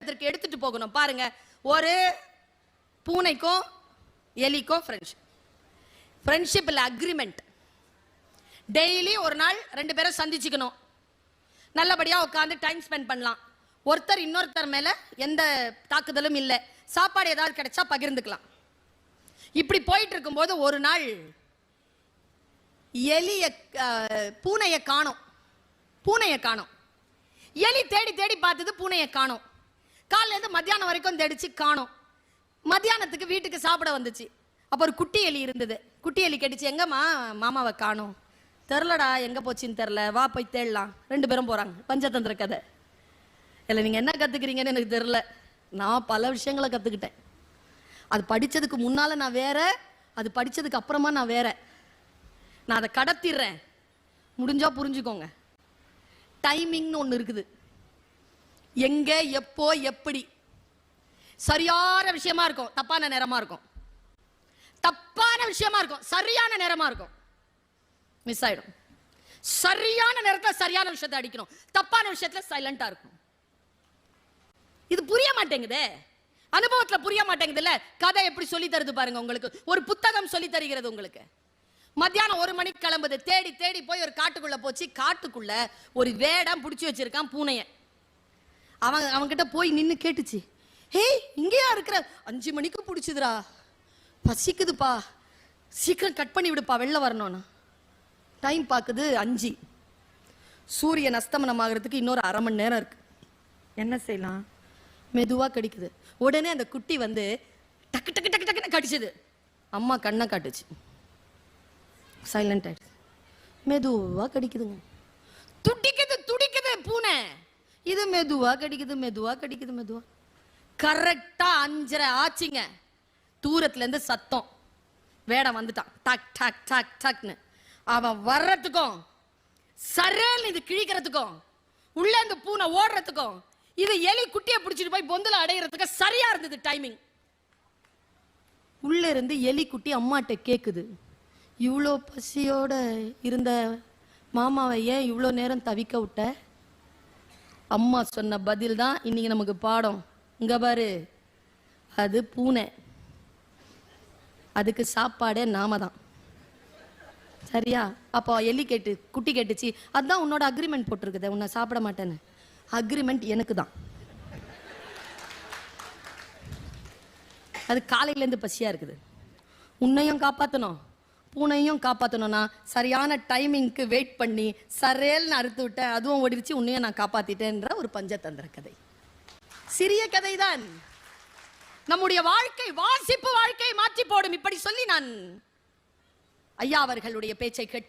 இடத்திற்கு எடுத்துட்டு போகணும். பாருங்க ஒரு பூனைக்கும் எலிக்கும் ஃப்ரெண்ட்ஷிப் ஃப்ரெண்ட்ஷிப் இல்லை அக்ரிமெண்ட் டெய்லி ஒரு நாள் ரெண்டு பேரும் சந்திச்சுக்கணும். நல்லபடியாக உட்காந்து டைம் ஸ்பெண்ட் பண்ணலாம். ஒருத்தர் இன்னொருத்தர் மேலே எந்த தாக்குதலும் இல்லை. சாப்பாடு ஏதாவது கிடைச்சா பகிர்ந்துக்கலாம். இப்படி போயிட்டு இருக்கும்போது ஒரு நாள் எலிய பூனையை காணும். பூனையை காணும். எலி தேடி தேடி பார்த்தது பூனையை காணோம். காலையிலேருந்து மத்தியானம் வரைக்கும் தேடிச்சு காணும். மத்தியானத்துக்கு வீட்டுக்கு சாப்பிட வந்துச்சு. அப்போ ஒரு குட்டி எலி இருந்தது. குட்டி எலி கேட்டுச்சு எங்கம்மா மாமாவை காணோம். தெரிலடா எங்கே போச்சுன்னு தெரில வா போய் தேடலாம். ரெண்டு பேரும் போகிறாங்க பஞ்சதந்திர கதை. இல்லை நீங்கள் என்ன கற்றுக்கிறீங்கன்னு எனக்கு தெரில நான் பல விஷயங்களை கற்றுக்கிட்டேன் அது படித்ததுக்கு முன்னால் நான் வேற அது படித்ததுக்கு அப்புறமா நான் வேற. நான் அதை கடத்திடுறேன். முடிஞ்சால் புரிஞ்சுக்கோங்க. டைமிங்னு ஒன்று இருக்குது. எங்க எப்போ எப்படி? சரியான விஷயமா இருக்கும். தப்பான நேரமா இருக்கும். தப்பான விஷயமா இருக்கும். சரியான நேரமா இருக்கும். மிஸ் ஆயிடும். சரியான நேரத்தில் சரியான விஷயத்தை அடிக்கணும். தப்பான விஷயத்துல சைலண்டா இருக்கும். இது புரிய மாட்டேங்குதே. அனுபவத்துல புரிய மாட்டேங்குதுல்ல? கதை எப்படி சொல்லி தருது பாருங்க உங்களுக்கு. ஒரு புத்தகம் சொல்லி தருகிறது உங்களுக்கு. மத்தியானம் ஒரு மணிக்கு கிளம்புது. தேடி தேடி போய் ஒரு காட்டுக்குள்ள போச்சு. காட்டுக்குள்ள ஒரு வேடம் பிடிச்சி வச்சிருக்கான் பூனைய அவன் அவன்கிட்ட போய் நின்னு கேட்டுச்சு. ஹேய் இங்கேயா இருக்கிற? அஞ்சு மணிக்கு பிடிச்சதுடா. பசிக்குதுப்பா. சீக்கிரம் கட் பண்ணி விடுப்பா வெளில வரணும்னு. டைம் பார்க்குது அஞ்சு. சூரியன் அஸ்தமனம் ஆகிறதுக்கு இன்னொரு அரை மணி நேரம் இருக்கு. என்ன செய்யலாம்? மெதுவா கடிக்குது. உடனே அந்த குட்டி வந்து டக்கு டக்கு டக்கு டக்குன்னு கடிச்சது. அம்மா கண்ணை காட்டுச்சு. சைலண்ட் ஆயிடுச்சு. மெதுவா கடிக்குதுங்க. பூனை இது மெதுவா கடிக்குது மெதுவா கடிக்குது மெதுவா. கரெக்டா அஞ்சரை ஆச்சுங்க. தூரத்துல இருந்து சத்தம். வேடம் வந்துட்டான். டக் டக் டக் டக்னு. அவன் வர்றதுக்கும் சரேல் இது கிழிக்கிறதுக்கும் உள்ள இந்த பூனை ஓடுறதுக்கும் இது எலி குட்டியை பிடிச்சிட்டு போய் பொந்தல அடையிறதுக்கு சரியா இருந்தது டைமிங் உள்ள இருந்து எலி குட்டி அம்மாட்ட கேக்குது. இவ்வளோ பசியோட இருந்த மாமாவை ஏன் இவ்வளோ நேரம் தவிக்க விட்ட? அம்மா சொன்ன பதில் தான் இன்றைக்கி நமக்கு பாடம். இங்கே பாரு. அது பூனை. அதுக்கு சாப்பாடே நாம தான் சரியா? அப்போ எலி கேட்டு குட்டி கேட்டுச்சு. அதுதான் உன்னோட அக்ரிமெண்ட் போட்டிருக்குது உன்னை சாப்பிட மாட்டேன்னு. அக்ரிமெண்ட் எனக்கு தான் அது காலையிலேருந்து பசியாக இருக்குது. உன்னையும் காப்பாற்றணும் பூனையும் காப்பாற்றணும்னா சரியான டைமிங்க்கு வெயிட் பண்ணி சரேல்னு அறுத்து விட்டேன் அதுவும் ஓடிடுச்சு உன்னையும் நான் காப்பாற்றிட்டேன்ற ஒரு பஞ்சதந்திர கதை. சிறிய கதை தான் நம்முடைய வாழ்க்கை வாசிப்பு வாழ்க்கை மாற்றி போடும் இப்படி சொல்லி நான் ஐயா அவர்களுடைய பேச்சை கேட்க